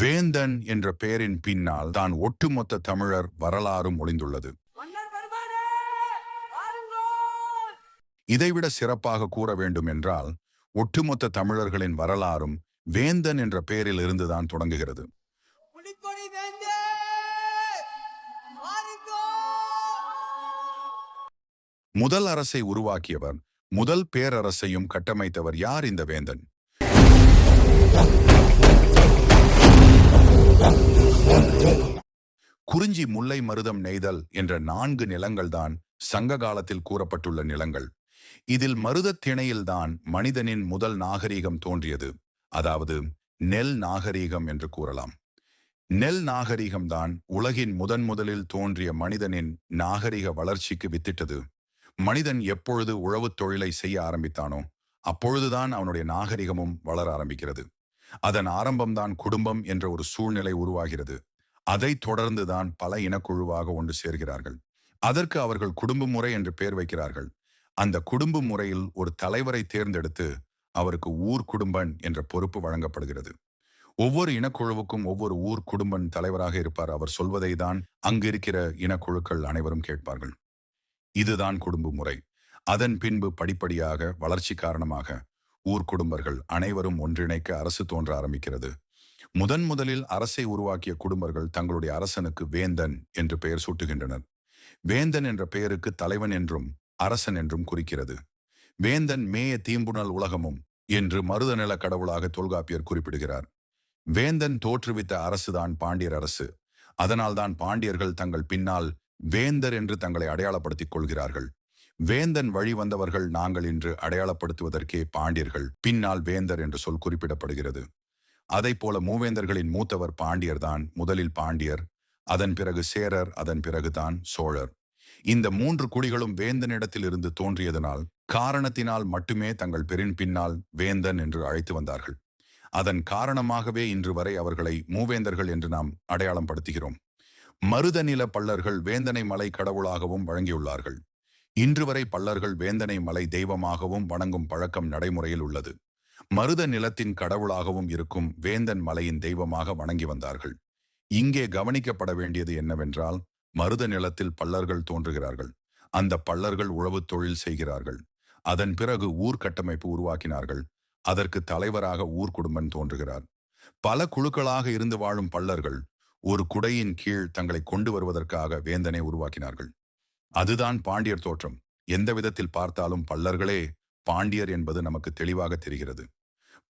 வேந்தன் என்ற பெயரின் பின்னால் தான் ஒட்டுமொத்த தமிழர் வரலாறும் ஒளிந்துள்ளது. இதைவிட சிறப்பாக கூற வேண்டும் என்றால் ஒட்டுமொத்த தமிழர்களின் வரலாறும் வேந்தன் என்ற பெயரில் இருந்துதான் தொடங்குகிறது. முதல் அரசை உருவாக்கியவர் முதல் பேரரசையும் கட்டமைத்தவர் யார் இந்த வேந்தன்? குறிஞ்சி முல்லை மருதம் நெய்தல் என்ற நான்கு நிலங்கள்தான் சங்க காலத்தில் கூறப்பட்டுள்ள நிலங்கள். இதில் மருதத் திணையில்தான் மனிதனின் முதல் நாகரீகம் தோன்றியது. அதாவது நெல் நாகரீகம் என்று கூறலாம். நெல் நாகரீகம்தான் உலகின் முதன் முதலில் தோன்றிய மனிதனின் நாகரிக வளர்ச்சிக்கு வித்திட்டது. மனிதன் எப்பொழுது உழவுத் தொழிலை செய்ய ஆரம்பித்தானோ அப்பொழுதுதான் அவனுடைய நாகரிகமும் வளர ஆரம்பிக்கிறது. அதன் ஆரம்பம்தான் குடும்பம் என்ற ஒரு சூழ்நிலை உருவாகிறது. அதைத் தொடர்ந்துதான் பல இனக்குழுவாக ஒன்று சேர்கிறார்கள். அதற்கு அவர்கள் குடும்ப முறை என்று பெயர் வைக்கிறார்கள். அந்த குடும்ப முறையில் ஒரு தலைவரை தேர்ந்தெடுத்து அவருக்கு ஊர் குடும்பன் என்ற பொறுப்பு வழங்கப்படுகிறது. ஒவ்வொரு இனக்குழுவுக்கும் ஒவ்வொரு ஊர் குடும்பன் தலைவராக இருப்பார். அவர் சொல்வதை தான் அங்கிருக்கிற இனக்குழுக்கள் அனைவரும் கேட்பார்கள். இதுதான் குடும்ப முறை. அதன் பின்பு படிப்படியாக வளர்ச்சி காரணமாக ஊர் குடும்பர்கள் அனைவரும் ஒன்றிணைக்க அரசு தோன்ற ஆரம்பிக்கிறது. முதன் முதலில் அரசை உருவாக்கிய குடும்பர்கள் தங்களுடைய அரசனுக்கு வேந்தன் என்று பெயர் சூட்டுகின்றனர். வேந்தன் என்ற பெயருக்கு தலைவன் என்றும் அரசன் என்றும் குறிக்கிறது. வேந்தன் மேய தீம்புணல் உலகமும் என்று மருதநில கடவுளாக தொல்காப்பியர் குறிப்பிடுகிறார். வேந்தன் தோற்றுவித்த அரசுதான் பாண்டியர் அரசு. அதனால்தான் பாண்டியர்கள் தங்கள் பின்னால் வேந்தர் என்று தங்களை அடையாளப்படுத்திக் கொள்கிறார்கள். வேந்தன் வழி வந்தவர்கள் நாங்கள் இன்று அடையாளப்படுத்துவதற்கே பாண்டியர்கள். பின்னால் வேந்தர் என்று சொல் குறிப்பிடப்படுகிறது. அதைப் போல மூவேந்தர்களின் மூத்தவர் பாண்டியர்தான் முதலில் பாண்டியர் அதன் பிறகு சேரர் அதன் பிறகுதான் சோழர். இந்த மூன்று குடிகளும் வேந்தனிடத்தில் இருந்து தோன்றியதனால் காரணத்தினால் மட்டுமே தங்கள் பெரின் பின்னால் வேந்தன் என்று அழைத்து வந்தார்கள். அதன் காரணமாகவே இன்று வரை அவர்களை மூவேந்தர்கள் என்று நாம் அடையாளம் படுத்துகிறோம். மருதநில பள்ளர்கள் வேந்தனை மலை கடவுளாகவும் வழங்கியுள்ளார்கள். இன்று வரை பல்லர்கள் வேந்தனை மலை தெய்வமாகவும் வணங்கும் பழக்கம் நடைமுறையில் உள்ளது. மருத நிலத்தின் கடவுளாகவும் இருக்கும் வேந்தன் மலையின் தெய்வமாக வணங்கி வந்தார்கள். இங்கே கவனிக்கப்பட வேண்டியது என்னவென்றால் மருத நிலத்தில் பல்லர்கள் தோன்றுகிறார்கள். அந்த பல்லர்கள் உழவுத் தொழில் செய்கிறார்கள். அதன் பிறகு ஊர்கட்டமைப்பு உருவாக்கினார்கள். அதற்கு தலைவராக ஊர்க்குடும்பன் தோன்றுகிறார். பல குழுக்களாக இருந்து வாழும் பல்லர்கள் ஒரு குடையின் கீழ் தங்களை கொண்டு வருவதற்காக வேந்தனை உருவாக்கினார்கள். அதுதான் பாண்டியர் தோற்றம். எந்த விதத்தில் பார்த்தாலும் பல்லர்களே பாண்டியர் என்பது நமக்கு தெளிவாக தெரிகிறது.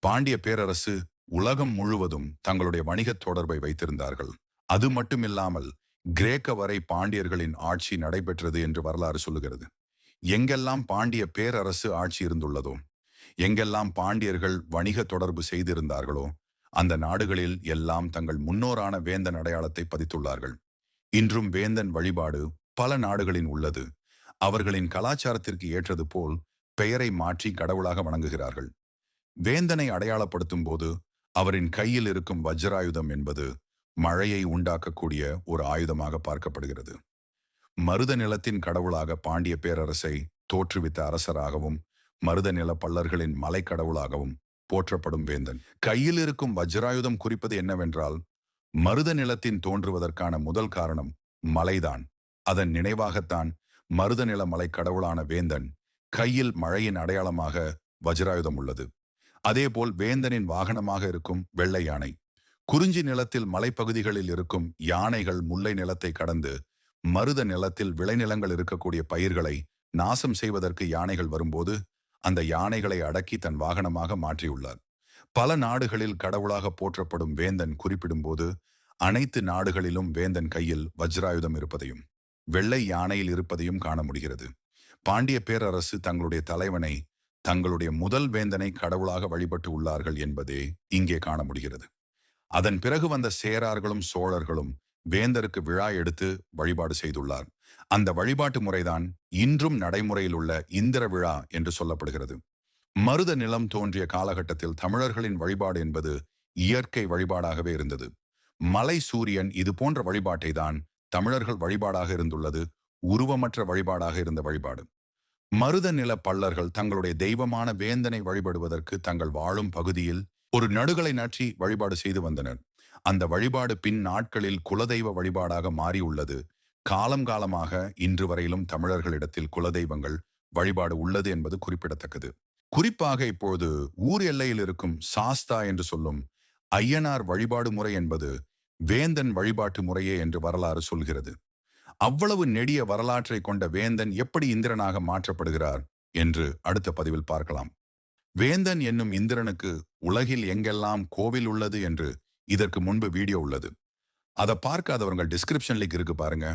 பாண்டிய பேரரசு உலகம் முழுவதும் தங்களுடைய வணிகத் தொடர்பை வைத்திருந்தார்கள். அது மட்டுமில்லாமல் கிரேக்க வரை பாண்டியர்களின் ஆட்சி நடைபெற்றது என்று வரலாறு சொல்லுகிறது. எங்கெல்லாம் பாண்டிய பேரரசு ஆட்சி இருந்துள்ளதோ எங்கெல்லாம் பாண்டியர்கள் வணிக தொடர்பு செய்திருந்தார்களோ அந்த நாடுகளில் எல்லாம் தங்கள் முன்னோரான வேந்தன் அடையாளத்தை பதித்துள்ளார்கள். இன்றும் வேந்தன் வழிபாடு பல நாடுகளின் உள்ளது. அவர்களின் கலாச்சாரத்திற்கு ஏற்றது போல் பெயரை மாற்றி கடவுளாக வணங்குகிறார்கள். வேந்தனை அடையாளப்படுத்தும் போது அவரின் கையில் இருக்கும் வஜ்ராயுதம் என்பது மழையை உண்டாக்கக்கூடிய ஒரு ஆயுதமாக பார்க்கப்படுகிறது. மருத நிலத்தின் கடவுளாக பாண்டிய பேரரசை தோற்றுவித்த அரசராகவும் மருத நில பல்லர்களின் மலை கடவுளாகவும் போற்றப்படும் வேந்தன். கையில் இருக்கும் வஜ்ராயுதம் குறிப்பது என்னவென்றால் மருத நிலத்தின் தோன்றுவதற்கான முதல் காரணம் மலைதான். அதன் நினைவாகத்தான் மருத நில மலை கடவுளான வேந்தன் கையில் மழையின் அடையாளமாக வஜ்ராயுதம் உள்ளது. அதேபோல் வேந்தனின் வாகனமாக இருக்கும் வெள்ளை யானை குறிஞ்சி நிலத்தில் மலைப்பகுதிகளில் இருக்கும் யானைகள் முல்லை நிலத்தை கடந்து மருத நிலத்தில் விளைநிலங்கள் இருக்கக்கூடிய பயிர்களை நாசம் செய்வதற்கு யானைகள் வரும்போது அந்த யானைகளை அடக்கி தன் வாகனமாக மாற்றியுள்ளார். பல நாடுகளில் கடவுளாக போற்றப்படும் வேந்தன் குறிப்பிடும்போது அனைத்து நாடுகளிலும் வேந்தன் கையில் வஜ்ராயுதம் இருப்பதையும் வெள்ளை யானையில் இருப்பதையும் காண முடிகிறது. பாண்டிய பேரரசு தங்களுடைய தலைவனை தங்களுடைய முதல் வேந்தனை கடவுளாக வழிபட்டு உள்ளார்கள் என்பதே இங்கே காண முடிகிறது. அதன் பிறகு வந்த சேரார்களும் சோழர்களும் வேந்தருக்கு விழா எடுத்து வழிபாடு செய்துள்ளார். அந்த வழிபாட்டு முறைதான் இன்றும் நடைமுறையில் உள்ள இந்திர விழா என்று சொல்லப்படுகிறது. மருத நிலம் தோன்றிய காலகட்டத்தில் தமிழர்களின் வழிபாடு என்பது இயற்கை வழிபாடாகவே இருந்தது. மலை சூரியன் இது போன்ற வழிபாட்டை தான் தமிழர்கள் வழிபாடாக இருந்துள்ளது உருவமற்ற வழிபாடாக இருந்த வழிபாடு. மருத நில பள்ளர்கள் தங்களுடைய தெய்வமான வேந்தனை வழிபடுவதற்கு தங்கள் வாழும் பகுதியில் ஒரு நடுகளை நாற்றி வழிபாடு செய்து வந்தனர். அந்த வழிபாடு பின் நாட்களில் குலதெய்வ வழிபாடாக மாறியுள்ளது. காலம் காலமாக இன்று வரையிலும் தமிழர்களிடத்தில் குலதெய்வங்கள் வழிபாடு உள்ளது என்பது குறிப்பிடத்தக்கது. குறிப்பாக இப்போது ஊர் எல்லையில் இருக்கும் சாஸ்தா என்று சொல்லும் ஐயனார் வழிபாடு முறை என்பது வேந்தன் வழிபாட்டு முறையே என்று வரலாறு சொல்கிறது. அவ்வளவு நெடிய வரலாற்றை கொண்ட வேந்தன் எப்படி இந்திரனாக மாற்றப்படுகிறார் என்று அடுத்த பதிவில் பார்க்கலாம். வேந்தன் என்னும் இந்திரனுக்கு உலகில் எங்கெல்லாம் கோவில் உள்ளது என்று இதற்கு முன்பு வீடியோ உள்ளது. அதை பார்க்காதவர்கள் டிஸ்கிரிப்ஷன் லிங்க் இருக்கு பாருங்க.